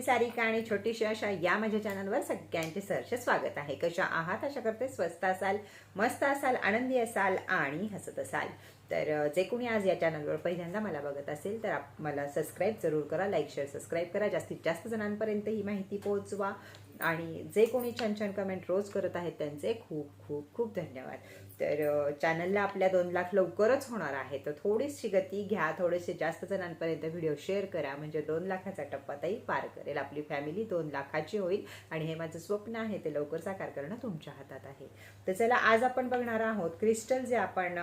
मी सारिका आणि छोटीशी अशा या माझ्या चॅनलवर सगळ्यांचे सहर्ष स्वागत आहे. कशा आहात? अशा करते स्वस्त असाल मस्त असाल आनंदी असाल आणि हसत असाल. तर जे कोणी आज या चॅनलवर पहिल्यांदा मला बघत असेल तर आप- मला सबस्क्राईब जरूर करा लाईक शेअर सबस्क्राईब करा. जास्तीत जास्त जणांपर्यंत ही माहिती पोहोचवा. आणि जे कोणी छान छान कमेंट रोज करत आहेत त्यांचे खूप खूप खूप धन्यवाद. तर चॅनलला आपल्या दोन लाख लवकरच होणार आहे. तर थोडीशी गती घ्या थोडेसे जास्त जणांपर्यंत व्हिडिओ शेअर करा. म्हणजे दोन लाखाचा टप्पा ताई पार करेल. आपली फॅमिली दोन लाखाची होईल आणि हे माझं स्वप्न आहे ते लवकर साकार करणं तुमच्या हातात आहे. तर चला आज आपण बघणार आहोत. क्रिस्टल जे आपण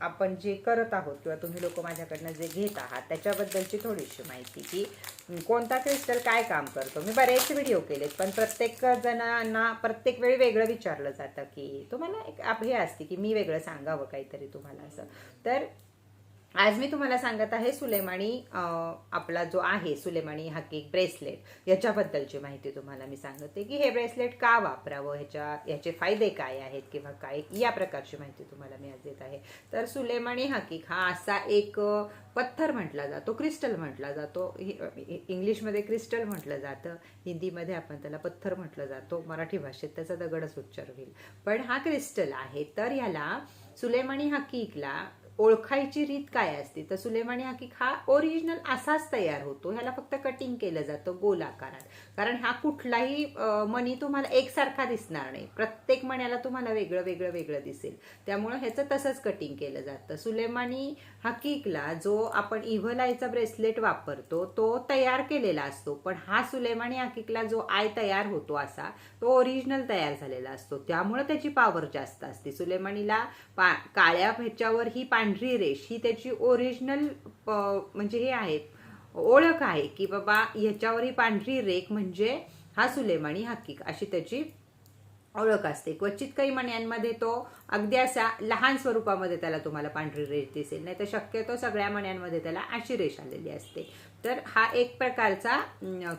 आपण जे करत आहोत किंवा तुम्ही लोक माझ्याकडनं जे घेत आहात त्याच्याबद्दलची थोडीशी माहिती की कोणता क्रिस्टल काय काम करतो? मी बरेच व्हिडिओ केलेत पण प्रत्येक जणांना प्रत्येक वेळी वेगळं विचारलं जातं की तुम्हाला एक हे असते की मी वेगळं सांगावं काहीतरी तुम्हाला असं. तर आज मी तुम्हाला सांगत आहे सुलेमानी आपला जो आहे सुलेमानी हकीक ब्रेसलेट. याच्याबद्दलची माहिती तुम्हाला मी सांगते की हे ब्रेसलेट का वापरावं? ह्याच्या ह्याचे फायदे काय आहेत किंवा काय? या प्रकारची माहिती तुम्हाला मी आज देत आहे. तर सुलेमानी हकीक हा असा एक पत्थर म्हटला जातो क्रिस्टल म्हटला जातो. इंग्लिशमध्ये क्रिस्टल म्हटलं जातं हिंदीमध्ये आपण त्याला पत्थर म्हटलं जातो मराठी भाषेत त्याचा दगडच उच्चार होईल. पण हा क्रिस्टल आहे तर ह्याला सुलेमानी हकीकला ओळखायची रीत काय असते? तर सुलेमानी हकीक हा ओरिजिनल असाच तयार होतो. ह्याला फक्त कटिंग केलं जातं गोल आकारात कारण हा कुठलाही मणी तुम्हाला एकसारखा दिसणार नाही. प्रत्येक मण्याला तुम्हाला वेगळं वेगळं वेगळं दिसेल. त्यामुळं ह्याचं तसंच कटिंग केलं जातं. सुलेमानी हकीकला जो आपण इव्हलायचा ब्रेसलेट वापरतो तो तयार केलेला असतो. पण हा सुलेमानी हकीकला जो आय तयार होतो असा तो ओरिजिनल तयार झालेला असतो. त्यामुळे त्याची पॉवर जास्त असते. सुलेमानीला पा काळ्या ह्याच्यावर ही पांढरी रेष ही त्याची ओरिजिनल म्हणजे हे आहे ओळख आहे की बाबा ह्याच्यावर ही पांढरी रेख म्हणजे हा सुलेमानी हकीक अशी त्याची ओळख असते. क्वचित काही मण्यांमध्ये तो अगदी असा लहान स्वरूपामध्ये त्याला तुम्हाला पांढरी रेष दिसेल नाही तर शक्यतो सगळ्या मण्यांमध्ये त्याला अशी रेष आलेली असते. तर हा एक प्रकारचा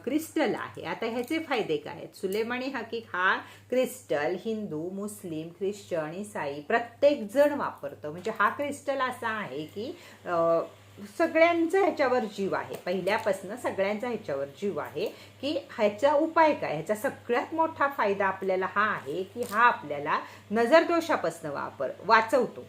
क्रिस्टल आहे. आता ह्याचे फायदे काय आहेत? सुलेमानी हकीक हा क्रिस्टल हिंदू मुस्लिम ख्रिश्चन इसाई प्रत्येक जण म्हणजे हा क्रिस्टल असा आहे की सगळ्यांचा ह्याच्यावर जीव आहे. पहिल्यापासून सगळ्यांचा ह्याच्यावर जीव आहे की ह्याचा उपाय काय? ह्याचा सगळ्यात मोठा फायदा आपल्याला हा आहे की हा आपल्याला नजरदोषापासून वापर वाचवतो.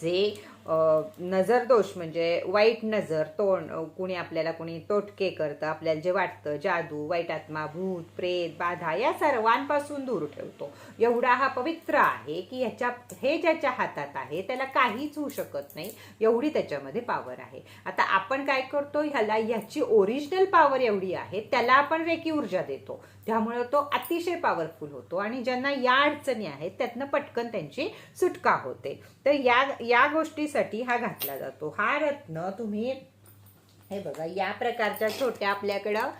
जे नजरदोष म्हणजे वाईट नजर तोंड कुणी आपल्याला कुणी तोटके करतं आपल्याला जे वाटतं जादू वाईट आत्मा भूत प्रेत बाधा या सर्वांपासून दूर ठेवतो. एवढा हा पवित्र आहे की ह्याच्या हे ज्याच्या हातात आहे त्याला काहीच होऊ शकत नाही एवढी त्याच्यामध्ये पावर आहे. आता आपण काय करतो ह्याला ह्याची ओरिजिनल पॉवर एवढी आहे त्याला आपण वेगळी ऊर्जा देतो. त्यामुळं तो अतिशय पॉवरफुल होतो आणि ज्यांना या अडचणी आहेत त्यातनं पटकन त्यांची सुटका होते. तर या या गोष्टीसाठी हा घातला जातो. हा रत्न तुम्ही हे बघा या प्रकारच्या छोट्या आपल्याकडं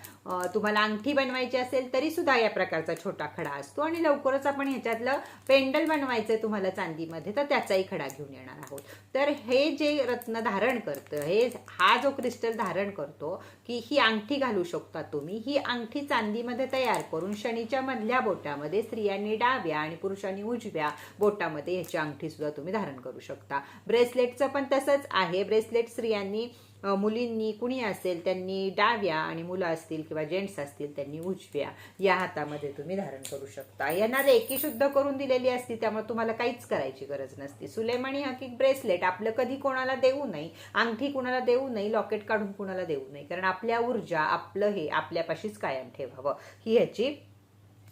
तुम्हाला अंगठी बनवायची असेल तरी सुद्धा या प्रकारचा छोटा खडा असतो. आणि लवकरच आपण ह्याच्यातलं पेंडल बनवायचं आहे तुम्हाला चांदीमध्ये तर त्याचाही खडा घेऊन येणार आहोत. तर हे जे रत्न धारण करतं हे हा जो क्रिस्टल धारण करतो की ही अंगठी घालू शकता तुम्ही ही अंगठी चांदीमध्ये तयार करून शनीच्या मधल्या बोटामध्ये स्त्रियांनी डाव्या आणि पुरुषांनी उजव्या बोटामध्ये ह्याची अंगठी सुद्धा तुम्ही धारण करू शकता. ब्रेसलेटचं पण तसंच आहे ब्रेसलेट स्त्रियांनी मुलींनी कुणी असेल त्यांनी डाव्या आणि मुलं असतील किंवा जेंट्स असतील त्यांनी उजव्या या हातामध्ये तुम्ही धारण करू शकता. यांना रेकी शुद्ध करून दिलेली असती त्यामुळे तुम्हाला काहीच करायची गरज नसते. सुलेमानी हकीक ब्रेसलेट आपलं कधी कोणाला देऊ नये अंगठी कुणाला देऊ नये लॉकेट काढून कुणाला देऊ नये कारण आपल्या ऊर्जा आपलं हे आपल्यापाशीच कायम ठेवावं. ही ह्याची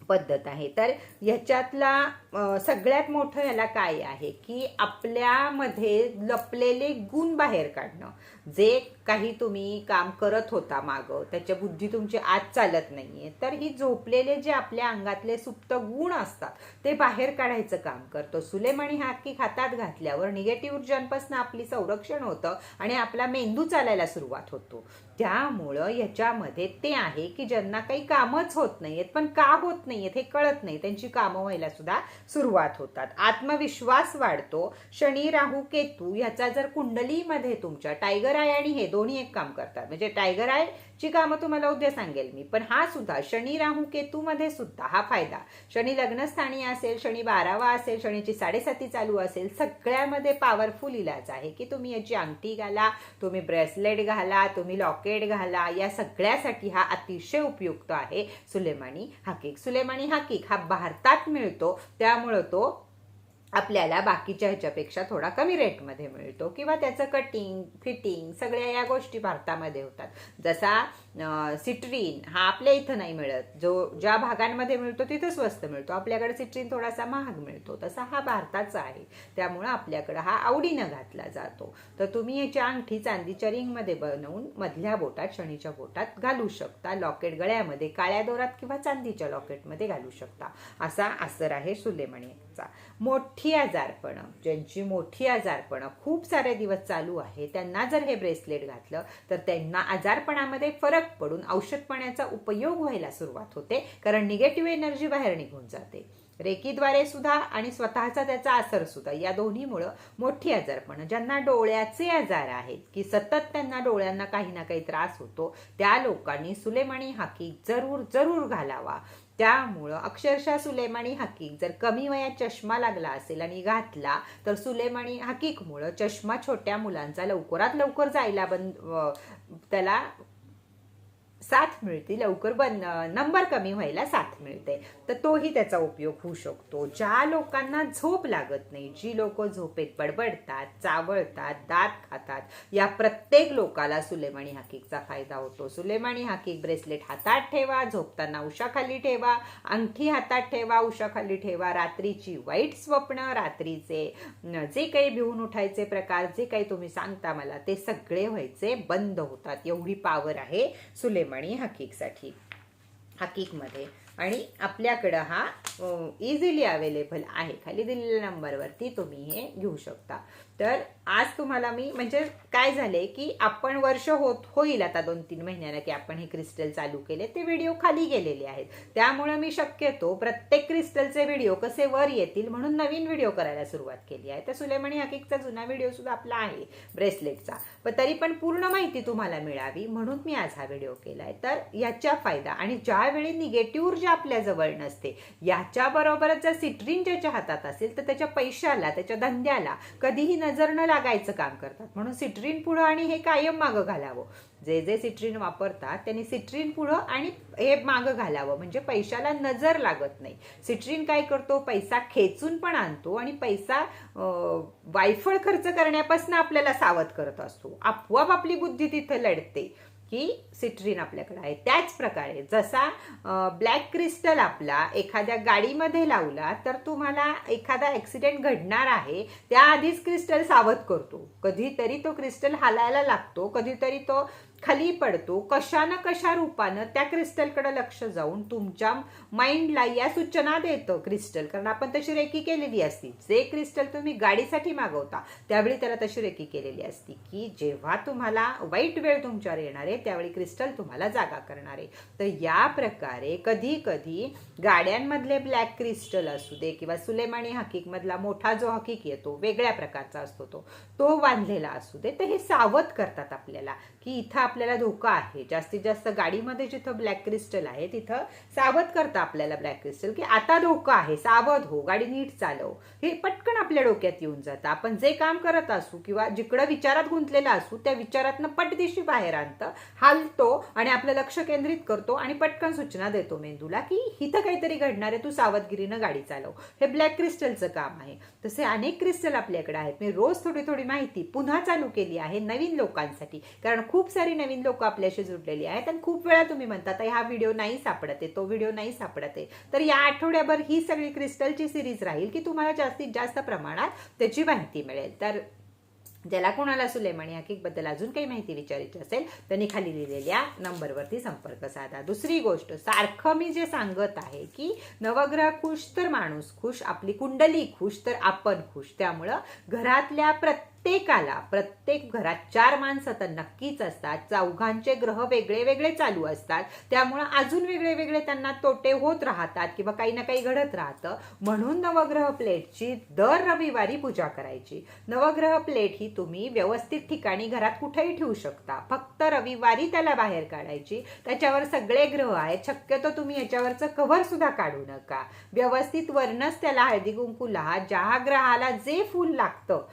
पद्धत आहे. तर ह्याच्यातला सगळ्यात मोठं याला काय आहे? की आपल्यामध्ये लपलेले गुण बाहेर काढणं. जे काही तुम्ही काम करत होता मागं त्याच्या बुद्धी तुमची आज चालत नाहीये तर ही झोपलेले जे आपल्या अंगातले सुप्त गुण असतात ते बाहेर काढायचं काम करतो. सुलेमानी हाकी हातात घातल्यावर निगेटिव्ह ऊर्जांपासून आपली संरक्षण होतं आणि आपला मेंदू चालायला सुरुवात होतो. त्यामुळं ह्याच्यामध्ये ते आहे की ज्यांना काही कामच होत नाहीयेत पण का होत नाहीयेत हे कळत नाही त्यांची कामं व्हायला सुद्धा सुरुवात होतात. आत्मविश्वास वाढतो. शनी राहू केतू ह्याचा जर कुंडलीमध्ये तुमच्या टायगर आय आणि हे दोन्ही एक काम करतात. म्हणजे टायगर आय ची कामं तुम्हाला उद्या सांगेल मी. पण हा सुद्धा शनी राहू केतू मध्ये सुद्धा हा फायदा. शनी लग्नस्थानी असेल शनी बारावा असेल शनीची साडेसाती चालू असेल सगळ्यामध्ये पॉवरफुल इलाज आहे की तुम्ही याची अंगठी घाला तुम्ही ब्रेसलेट घाला तुम्ही लॉकेट घाला. या सगळ्यासाठी हा अतिशय उपयुक्त आहे. सुलेमानी हाकीक सुलेमानी हाकीक हा भारतात मिळतो. त्यामुळं तो आपल्याला बाकीच्या ह्याच्यापेक्षा थोडा कमी रेटमध्ये मिळतो किंवा त्याचं कटिंग फिटिंग सगळ्या या गोष्टी भारतामध्ये होतात. जसा सिट्रीन हा आपल्या इथं नाही मिळत. जो ज्या भागांमध्ये मिळतो तिथं स्वस्त मिळतो. आपल्याकडे सिट्रीन थोडासा महाग मिळतो. तसा हा भारताचा आहे. त्यामुळं आपल्याकडं हा आवडीनं घातला जातो. तर तुम्ही याची अंगठी चांदीच्या रिंगमध्ये बनवून मधल्या बोटात शनीच्या बोटात घालू शकता. लॉकेट गळ्यामध्ये काळ्या दोरात किंवा चांदीच्या लॉकेटमध्ये घालू शकता. असा असर आहे सुलेमणीचा. मोठी आजारपणं ज्यांची मोठी आजारपणं खूप सारे दिवस चालू आहे त्यांना जर हे ब्रेसलेट घातलं तर त्यांना आजारपणामध्ये फरक पडून औषधपणाचा उपयोग व्हायला सुरुवात होते कारण निगेटिव्ह एनर्जी बाहेर निघून जाते. रेकीद्वारे सुद्धा आणि स्वतःचा त्याचा असर सुद्धा या दोन्हीमुळं मोठी आजारपणं ज्यांना डोळ्याचे आजार आहेत की सतत त्यांना डोळ्यांना काही ना काही त्रास होतो त्या लोकांनी सुलेमानी हाकी जरूर जरूर घालावा. त्यामुळं अक्षरशः सुलेमानी हकीक जर कमी वयात चष्मा लागला असेल आणि घातला तर सुलेमानी हकीकमुळं चष्मा छोट्या मुलांचा लवकरात लवकर जायला बंद त्याला साथ मिळते लवकर बन नंबर कमी व्हायला साथ मिळते. तर तोही त्याचा उपयोग होऊ शकतो. ज्या लोकांना झोप लागत नाही जी लोक झोपेत बडबडतात चावळतात दात खातात या प्रत्येक लोकाला सुलेमानी हाकीकचा फायदा होतो. सुलेमानी हाकीक ब्रेसलेट हातात ठेवा झोपताना उशाखाली ठेवा अंगठी हातात ठेवा उशाखाली ठेवा रात्रीची वाईट स्वप्न रात्रीचे जे काही भिवून उठायचे प्रकार जे काही तुम्ही सांगता मला ते सगळे व्हायचे बंद होतात. एवढी पावर आहे सुलेमानी हकीकसाठी हकीकमध्ये. आणि आपल्याकडं हा इझिली अवेलेबल आहे. खाली दिलेल्या नंबरवरती तुम्ही हे घेऊ शकता. तर आज तुम्हाला मी म्हणजे काय झाले की आपण वर्ष होत होईल आता दोन तीन महिन्यानं की आपण हे क्रिस्टल चालू केले ते व्हिडिओ खाली गेलेले आहेत. त्यामुळे मी शक्यतो प्रत्येक क्रिस्टलचे व्हिडिओ कसे वर येतील म्हणून नवीन व्हिडिओ करायला सुरुवात केली आहे. तर सुलेमणी हकीकचा जुना व्हिडिओ सुद्धा आपला आहे ब्रेसलेटचा पण तरी पण पूर्ण माहिती तुम्हाला मिळावी म्हणून मी आज हा व्हिडिओ केला आहे तर याच्या फायदा आणि ज्यावेळी निगेटिव्ह ऊर्जा आपल्याजवळ नसते. याच्याबरोबरच जर सिट्रीन ज्याच्या हातात असेल तर त्याच्या पैशाला त्याच्या धंद्याला कधीही नजर न लागायचं काम करतात. म्हणून सिट्रीन पुढं आणि हे कायम मागं घालावं. जे जे सिट्रीन वापरतात त्यांनी सिट्रीन पुढं आणि हे मागं घालावं. म्हणजे पैशाला नजर लागत नाही. सिट्रीन काय करतो? पैसा खेचून पण आणतो आणि पैसा वायफळ खर्च करण्यापासून आपल्याला सावध करत असतो. आपोआप आपली बुद्धी तिथं लढते. की सिट्रीन आपल्याकडे आहे. त्याच प्रकारे जसा ब्लॅक क्रिस्टल आपला एखाद्या गाडीमध्ये लावला तर तुम्हाला एखादा ॲक्सिडेंट घडणार आहे त्याआधीच क्रिस्टल सावध करतो. कधीतरी तो क्रिस्टल हालायला लागतो कधीतरी तो खाली पडतो कशा ना कशा रूपानं त्या क्रिस्टलकडे लक्ष जाऊन तुमच्या माइंडला या सूचना देतं क्रिस्टल. कारण आपण तशी रेकी केलेली असती. जे क्रिस्टल तुम्ही गाडीसाठी मागवता त्यावेळी त्याला तशी रेकी केलेली असती की जेव्हा तुम्हाला वाईट वेळ तुमच्यावर येणार आहे त्यावेळी क्रिस्टल तुम्हाला जागा करणार. आहे तर या प्रकारे कधी कधी गाड्यांमधले ब्लॅक क्रिस्टल असू दे किंवा सुलेमानी हकीकमधला मोठा जो हकीक येतो वेगळ्या प्रकारचा असतो तो तो बांधलेला असू दे तर हे सावध करतात आपल्याला की इथं आपल्याला धोका आहे. जास्तीत जास्त गाडीमध्ये जिथं ब्लॅक क्रिस्टल आहे तिथं सावध करतं आपल्याला ब्लॅक क्रिस्टल की आता धोका आहे सावध हो गाडी नीट चालव. हे पटकन आपल्या डोक्यात येऊन जातं. आपण जे काम करत असू किंवा जिकडं विचारात गुंतलेला असू त्या विचारातनं पटदिशी बाहेर आणतं हालतो आणि आपलं लक्ष केंद्रित करतो आणि पटकन सूचना देतो मेंदूला की इथं काहीतरी घडणार आहे तू सावधगिरीनं गाडी चालव. हे ब्लॅक क्रिस्टलचं काम आहे. तसे अनेक क्रिस्टल आपल्याकडे आहेत. मी रोज थोडी थोडी माहिती पुन्हा चालू केली आहे नवीन लोकांसाठी. कारण खूप सारी नवीन लोक आपल्याशी जुडलेली आहेत आणि खूप वेळा तुम्ही म्हणतात हा व्हिडिओ नाही सापडत आहे तो व्हिडिओ नाही सापडत आहे. तर या आठवड्याभर ही सगळी क्रिस्टलची सिरीज राहील की तुम्हाला जास्तीत जास्त प्रमाणात त्याची माहिती मिळेल. तर ज्याला कोणाला सुलेमानी हकीकबद्दल अजून काही माहिती विचारायची असेल त्यांनी खाली लिहिलेल्या नंबरवरती संपर्क साधा. दुसरी गोष्ट सारखं मी जे सांगत आहे की नवग्रह खुश तर माणूस खुश आपली कुंडली खुश तर आपण खुश. त्यामुळं घरातल्या प्रत्येक प्रत्येकाला प्रत्येक घरात चार माणसं तर नक्कीच असतात. चौघांचे ग्रह वेगळे वेगळे चालू असतात. त्यामुळं अजून वेगळे वेगळे त्यांना तोटे होत राहतात किंवा काही ना काही घडत राहतं. म्हणून नवग्रह प्लेटची दर रविवारी पूजा करायची. नवग्रह प्लेट ही तुम्ही व्यवस्थित ठिकाणी घरात कुठेही ठेवू शकता. फक्त रविवारी त्याला बाहेर काढायची. त्याच्यावर सगळे ग्रह आहेत. शक्यतो तुम्ही याच्यावरचं कव्हर सुद्धा काढू नका. व्यवस्थित वरनच त्याला हळदी कुंकू ज्या ग्रहाला जे फूल लागतं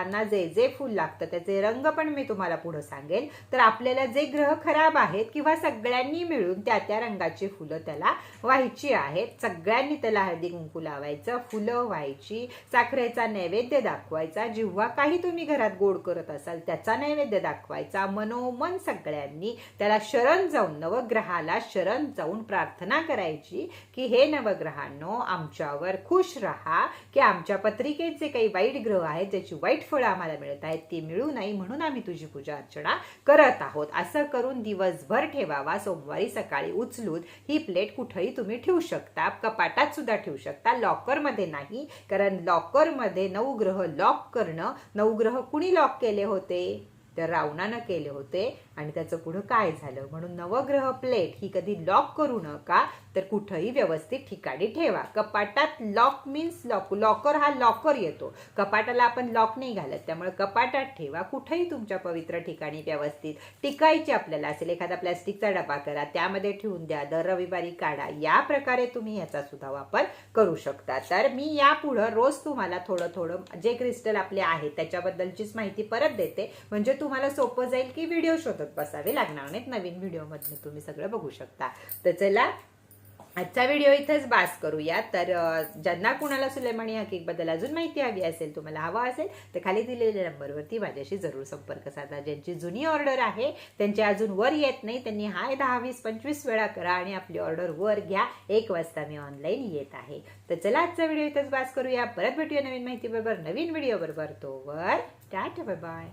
ग्रहांना जे जे फूल लागतं त्याचे रंग पण मी तुम्हाला पुढं सांगेल तर आपल्याला जे ग्रह खराब आहेत किंवा सगळ्यांनी मिळून त्या त्या रंगाची फुलं त्याला व्हायची आहेत. सगळ्यांनी त्याला हळदी कुंकू लावायचं फुलं व्हायची साखरेचा नैवेद्य दाखवायचा. जेव्हा काही तुम्ही घरात गोड करत असाल त्याचा नैवेद्य दाखवायचा. मनोमन सगळ्यांनी त्याला शरण जाऊन नवग्रहाला शरण जाऊन प्रार्थना करायची की हे नवग्रहांनो आमच्यावर खुश राहा की आमच्या पत्रिकेत जे काही वाईट ग्रह आहेत ज्याची वाईट फळं आम्हाला मिळत आहेत ती मिळू नाही म्हणून आम्ही तुझी पूजा अर्चना करत आहोत. असं करून दिवसभर ठेवावा सोमवारी सकाळी उचलून ही प्लेट कुठेही तुम्ही ठेवू शकता कपाटात सुद्धा ठेवू शकता लॉकरमध्ये नाही कारण लॉकरमध्ये नऊ ग्रह लॉक करणं नऊ ग्रह कुणी लॉक केले होते? तर रावणानं केले होते. आणि त्याचं पुढं काय झालं? म्हणून नवग्रह प्लेट ही कधी लॉक करू नका तर कुठंही व्यवस्थित ठिकाणी ठेवा. कपाटात लॉक मीन्स लॉक लॉकर हा लॉकर येतो. कपाटाला आपण लॉक नाही घालत त्यामुळे कपाटात ठेवा. कुठंही तुमच्या पवित्र ठिकाणी व्यवस्थित. टिकायची आपल्याला असेल एखादा प्लॅस्टिकचा डबा करा त्यामध्ये ठेवून द्या. दर रविवारी काढा. या प्रकारे तुम्ही याचा सुद्धा वापर करू शकता. तर मी यापुढं रोज तुम्हाला थोडं थोडं जे क्रिस्टल आपले आहेत त्याच्याबद्दलचीच माहिती परत देते. म्हणजे तुम्हाला सोपं जाईल की व्हिडिओ शोधत बसावे लागणार नाहीत. नवीन व्हिडिओमधनं तुम्ही सगळं बघू शकता. तर चला आजचा व्हिडिओ इथेच बास करूया. तर ज्यांना कुणाला सुलेमानी हकीकबद्दल अजून माहिती हवी असेल तुम्हाला हवा असेल तर खाली दिलेल्या नंबरवरती माझ्याशी जरूर संपर्क साधा. ज्यांची जुनी ऑर्डर आहे त्यांची अजून वर येत नाही त्यांनी हाय दहा वीस पंचवीस वेळा करा आणि आपली ऑर्डर वर घ्या. एक वाजता मी ऑनलाईन येत आहे. तर चला आजचा व्हिडिओ इथेच बास करूया. परत भेटूया नवीन माहिती बरोबर नवीन व्हिडिओ बरोबर तोवर टाटा बाय बाय